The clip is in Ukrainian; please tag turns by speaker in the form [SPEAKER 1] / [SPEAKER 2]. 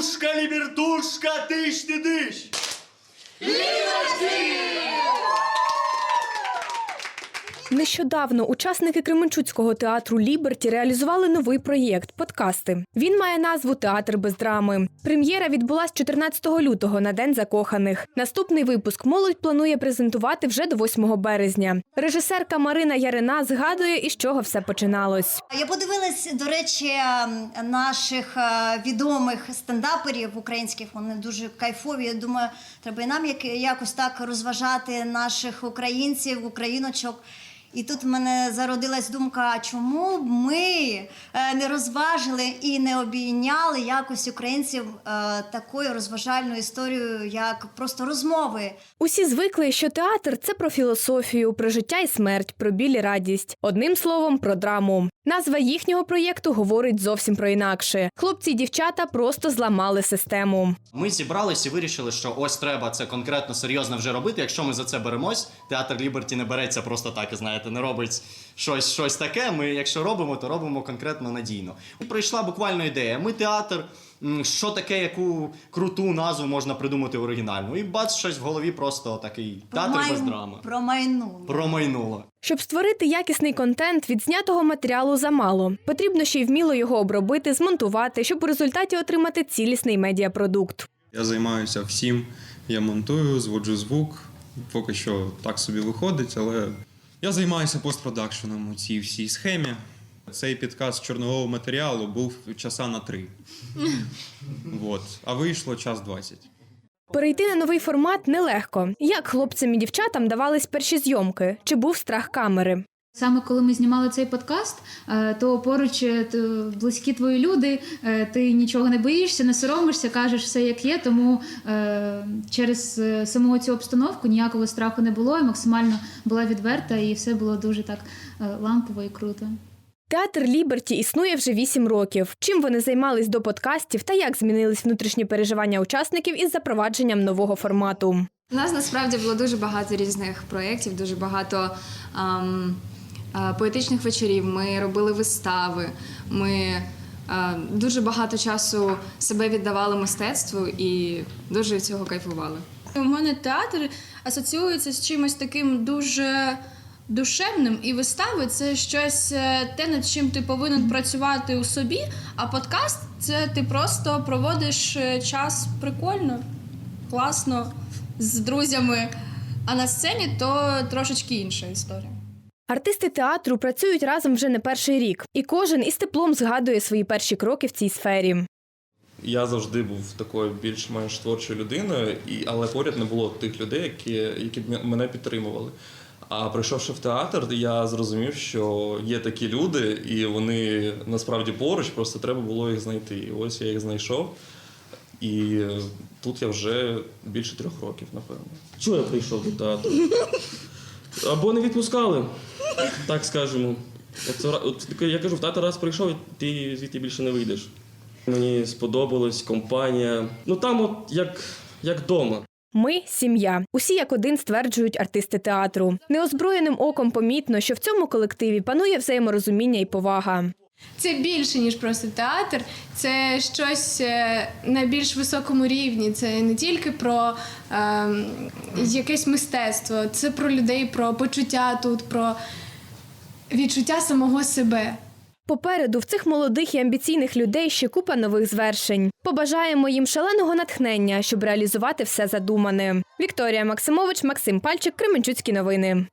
[SPEAKER 1] Лібертушка, лібертушка, тиш ти диш.
[SPEAKER 2] Нещодавно учасники Кременчуцького театру Ліберті реалізували новий проєкт подкасти. Він має назву Театр без драми. Прем'єра відбулась 14 лютого на День закоханих. Наступний випуск молодь планує презентувати вже до 8 березня. Режисерка Марина Ярина згадує, із чого все починалось.
[SPEAKER 3] Я подивилась, до речі, ем, наших е, відомих стендаперів українських. Вони дуже кайфові. Я думаю, треба і нам як- якось так розважати наших українців, україночок. І тут в мене зародилась думка, чому б ми е, не розважили і не обійняли якось українців е, такою розважальною історією, як просто розмови.
[SPEAKER 2] Усі звикли, що театр це про філософію, про життя і смерть, про біль і радість. Одним словом, про драму. Назва їхнього проєкту говорить зовсім про інакше. Хлопці й дівчата просто зламали систему.
[SPEAKER 1] Ми зібрались і вирішили, що ось треба це конкретно серйозно вже робити. Якщо ми за це беремось, театр Ліберті не береться просто так, і знаєте, не робить щось, щось таке. Ми, якщо робимо, то робимо конкретно надійно. І прийшла буквально ідея. Ми театр, що таке, яку круту назву можна придумати оригінальну. І бац, щось в голові просто такий театр без
[SPEAKER 3] Промай-
[SPEAKER 1] драми.
[SPEAKER 3] Промайнули.
[SPEAKER 1] Промайнуло.
[SPEAKER 2] Щоб створити якісний контент, від знятого матеріалу замало. Потрібно ще й вміло його обробити, змонтувати, щоб у результаті отримати цілісний медіапродукт.
[SPEAKER 4] Я займаюся всім. Я монтую, зводжу звук. Поки що так собі виходить, але я займаюся постпродакшеном у цій всій схемі. Цей підказ чорнового матеріалу був часа на три. От. А вийшло час 20.
[SPEAKER 2] Перейти на новий формат нелегко. Як хлопцям і дівчатам давались перші зйомки? Чи був страх камери?
[SPEAKER 5] Саме коли ми знімали цей подкаст, е, то поруч е, т- близькі твої люди, е, ти нічого не боїшся, не соромишся, кажеш все як є. Тому через саму цю обстановку ніякого страху не було. і максимально була відверта, і все було дуже так лампово і круто.
[SPEAKER 2] Театр Ліберті існує вже вісім років. Чим вони займались до подкастів та як змінились внутрішні переживання учасників із запровадженням нового формату?
[SPEAKER 6] У нас насправді було дуже багато різних проєктів, дуже багато ам, поетичних вечорів. Ми робили вистави. Ми дуже багато часу себе віддавали мистецтву і дуже цього кайфували.
[SPEAKER 7] У мене театр асоціюється з чимось таким дуже душевним, і вистави це щось е, те, над чим ти повинен працювати у собі. А подкаст це ти просто проводиш е, час прикольно, класно з друзями. А на сцені то трошечки інша історія.
[SPEAKER 2] Артисти театру працюють разом вже не перший рік, і кожен із теплом згадує свої перші кроки в цій сфері.
[SPEAKER 8] Я завжди був такою більш-менш творчою людиною, і, але поряд не було тих людей, які, які б мене підтримували. А прийшовши в театр, я зрозумів, що є такі люди, і вони насправді поруч, просто треба було їх знайти. І ось я їх знайшов. І тут я вже більше трьох років, напевно.
[SPEAKER 9] Чого я прийшов до театру? Або не відпускали, так скажемо. От, от я кажу, в тата раз прийшов, ти звідти більше не вийдеш. Мені сподобалась компанія. Ну там, от як, як вдома.
[SPEAKER 2] Ми сім'я. Усі як один стверджують артисти театру. Неозброєним оком помітно, що в цьому колективі панує взаєморозуміння і повага.
[SPEAKER 7] Це більше ніж просто театр, це щось е, на більш високому рівні. Це не тільки про ем, якесь мистецтво, це про людей, про почуття тут, про відчуття самого себе.
[SPEAKER 2] Попереду в цих молодих і амбіційних людей ще купа нових звершень. Побажаємо їм шаленого натхнення, щоб реалізувати все задумане. Вікторія Максимович, Максим Пальчик, Кременчуцькі новини.